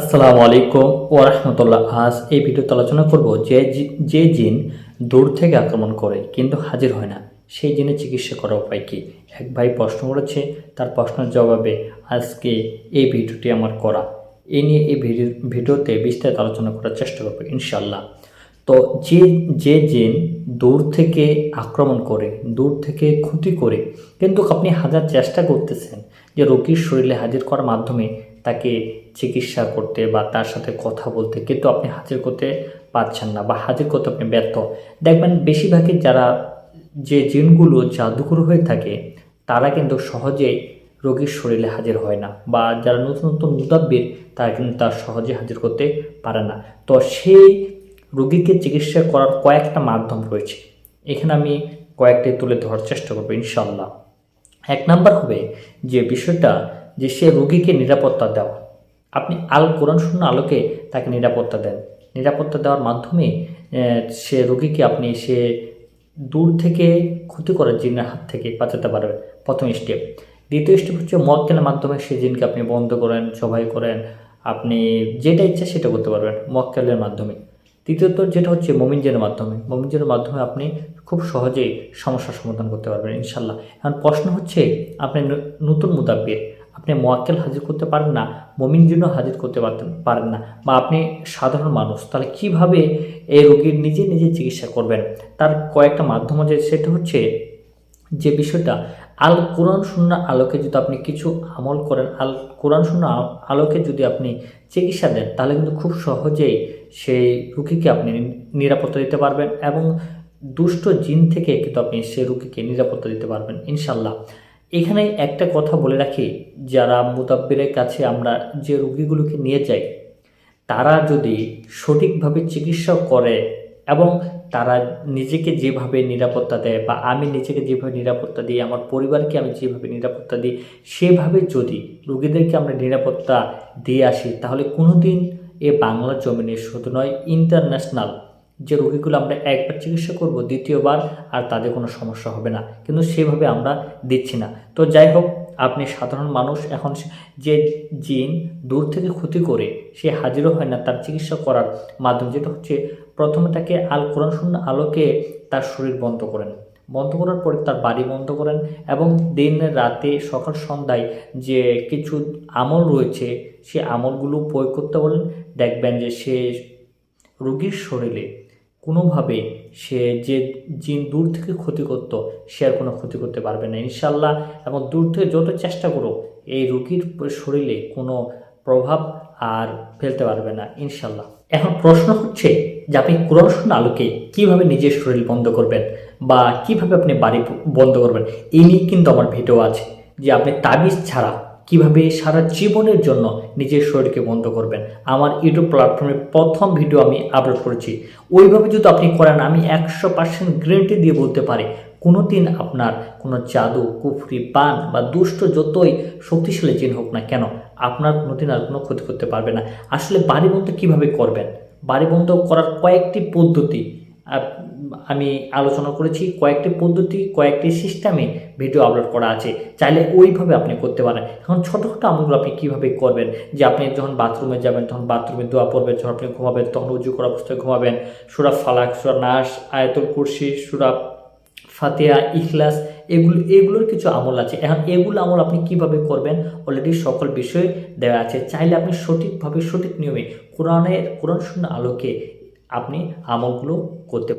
আসসালামু আলাইকুম ও রহমতুল্লাহ। আজ এই ভিডিওতে আলোচনা করব যে যে জিন দূর থেকে আক্রমণ করে কিন্তু হাজির হয় না, সেই জিনের চিকিৎসা করার উপায় কি? এক ভাই প্রশ্ন করেছে, তার প্রশ্নের জবাবে আজকে এই ভিডিওটি আমার করা। এই নিয়ে এই ভিডিও ভিডিওতে বিস্তারিত আলোচনা করার চেষ্টা করব ইনশাল্লাহ তো যে যে জিন দূর থেকে আক্রমণ করে, দূর থেকে ক্ষতি করে, কিন্তু আপনি হাজার চেষ্টা করতেছেন যে রোগীর শরীরে হাজির করার মাধ্যমে তাকে চিকিৎসা করতে বা তার সাথে কথা বলতে, কিন্তু আপনি হাজির করতে পারছেন না বা হাজির করতে আপনি ব্যর্থ। দেখবেন বেশিরভাগই যারা যে জিনগুলো জাদুঘর হয়ে থাকে, তারা কিন্তু সহজেই রোগীর শরীরে হাজির হয় না বা যারা নতুন নতুন মুদাব্বির, তারা কিন্তু তার সহজে হাজির করতে পারে না। তো সেই রোগীকে চিকিৎসা করার কয়েকটা মাধ্যম রয়েছে। এখানে আমি কয়েকটি তুলে ধরার চেষ্টা করব ইনশাল্লাহ এক নাম্বার হবে যে বিষয়টা যে সে রোগীকে নিরাপত্তা দেওয়া। আপনি আল কোরআন শূন্য আলোকে তাকে নিরাপত্তা দেন। নিরাপত্তা দেওয়ার মাধ্যমে সে রোগীকে আপনি সে দূর থেকে ক্ষতি করার জিনের হাত থেকে বাঁচাতে পারবেন। প্রথম স্টেপ দ্বিতীয় স্টেপ হচ্ছে মক্কেলের মাধ্যমে সে জিনকে আপনি বন্ধ করেন, সবাই করেন, আপনি যেটা ইচ্ছা সেটা করতে পারবেন মদ মক্কেলের মাধ্যমে। তৃতীয়ত যেটা হচ্ছে মোমিনজেনের মাধ্যমে। মোমিনজেনের মাধ্যমে আপনি খুব সহজেই সমস্যার সমাধান করতে পারবেন ইনশাল্লাহ এখন প্রশ্ন হচ্ছে, আপনি নতুন মুদাব্বির আপনি মোয়াক্কেল হাজির করতে পারেন না, মমিন জন্য হাজির করতে পারতেন পারেন না বা আপনি সাধারণ মানুষ, তাহলে কীভাবে এই রোগীর নিজে নিজে চিকিৎসা করবেন? তার কয়েকটা মাধ্যম আছে, সেটা হচ্ছে যে বিষয়টা, আল কোরআন শূন্য আলোকে যদি আপনি কিছু আমল করেন, আল কোরআন শূন্য আলোকে যদি আপনি চিকিৎসা দেন, তাহলে কিন্তু খুব সহজেই সেই রুগীকে আপনি নিরাপত্তা দিতে পারবেন এবং দুষ্ট জিন থেকে কিন্তু আপনি সেই রুগীকে নিরাপত্তা দিতে পারবেন ইনশাল্লাহ এখানে একটা কথা বলে রাখি, যারা মুতাব্বিরের কাছে আমরা যে রুগীগুলোকে নিয়ে যাই, তারা যদি সঠিকভাবে চিকিৎসা করে এবং তারা নিজেকে যেভাবে নিরাপত্তা দেয় বা আমি নিজেকে যেভাবে নিরাপত্তা দিই, আমার পরিবারকে আমি যেভাবে নিরাপত্তা দিই, সেভাবে যদি রুগীদেরকে আমরা নিরাপত্তা দিয়ে আসি, তাহলে কোনোদিন এ বাংলা জমিনে শুধু নয় ইন্টারন্যাশনাল যে রোগীগুলো আমরা একবার চিকিৎসা করব, দ্বিতীয়বার আর তাদের কোনো সমস্যা হবে না। কিন্তু সেভাবে আমরা দিচ্ছি না। তো যাই হোক, আপনি সাধারণ মানুষ, এখন যে জিন দূর থেকে ক্ষতি করে সে হাজিরও হয় না তার চিকিৎসা করার মাধ্যম, যেটা হচ্ছে প্রথমে তাকে আল কোরআন শূন্য আলোকে তার শরীর বন্ধ করেন। বন্ধ করার পরে তার বাড়ি বন্ধ করেন এবং দিন রাতে সকাল সন্ধ্যায় যে কিছু আমল রয়েছে, সে আমলগুলো প্রয়োগ করতে বলেন। দেখবেন যে সে রোগীর শরীরে কোনোভাবে সে যে জিন দূর থেকে ক্ষতি করত, সে আর কোনো ক্ষতি করতে পারবে না। ইনশাল্লাহ এবং দূর থেকে যত চেষ্টা করো এই রোগীর শরীরে কোনো প্রভাব আর ফেলতে পারবে না ইনশাল্লাহ এখন প্রশ্ন হচ্ছে যে আপনি কোরআন শূন্য আলোকে কীভাবে নিজের শরীর বন্ধ করবেন বা কীভাবে আপনি বাড়ি বন্ধ করবেন? এই নিয়ে কিন্তু আমার ভিডিও আছে, যে আপনি তাবিজ ছাড়া কীভাবে সারা জীবনের জন্য নিজের শরীরকে বন্ধ করবেন? আমার ইউটিউব প্ল্যাটফর্মে প্রথম ভিডিও আমি আপলোড করেছি। ওইভাবে যদি আপনি করেন, আমি একশো পার্সেন্ট গ্যারেন্টি দিয়ে বলতে পারি কোনো দিন আপনার কোনো জাদু, কুফরি পান বা দুষ্ট যতই শক্তিশালী জিন হোক না কেন, আপনার কোনোদিন আর কোনো ক্ষতি করতে পারবে না। আসলে বাড়ি বন্ধ কীভাবে করবেন? বাড়ি বন্ধ করার কয়েকটি পদ্ধতি। আমি আলোচনা করেছি কয়েকটি পদ্ধতি, কয়েকটি সিস্টেমে ভিডিও আপলোড করা আছে। চাইলে ওইভাবে আপনি করতে পারেন। এখন ছোটোখাটো আমলগুলো আপনি কীভাবে করবেন? যে আপনি যখন বাথরুমে যাবেন, তখন বাথরুমে দোয়া পড়বেন, যখন আপনি ঘুমাবেন, তখন উজু করা অবস্থায় ঘুমাবেন। সুরা ফালাক, সুরা নাস, আয়তুল কুরসি, সুরা ফাতেহা, ইখলাস, এগুলো, এগুলোর কিছু আমল আছে। এখন এগুলো আমল আপনি কীভাবে করবেন? অলরেডি সকল বিষয় দেওয়া আছে। চাইলে আপনি সঠিকভাবে, সঠিক নিয়মে কোরআনের, কোরআন শূন্য আলোকে আপনি আমলগুলো করতে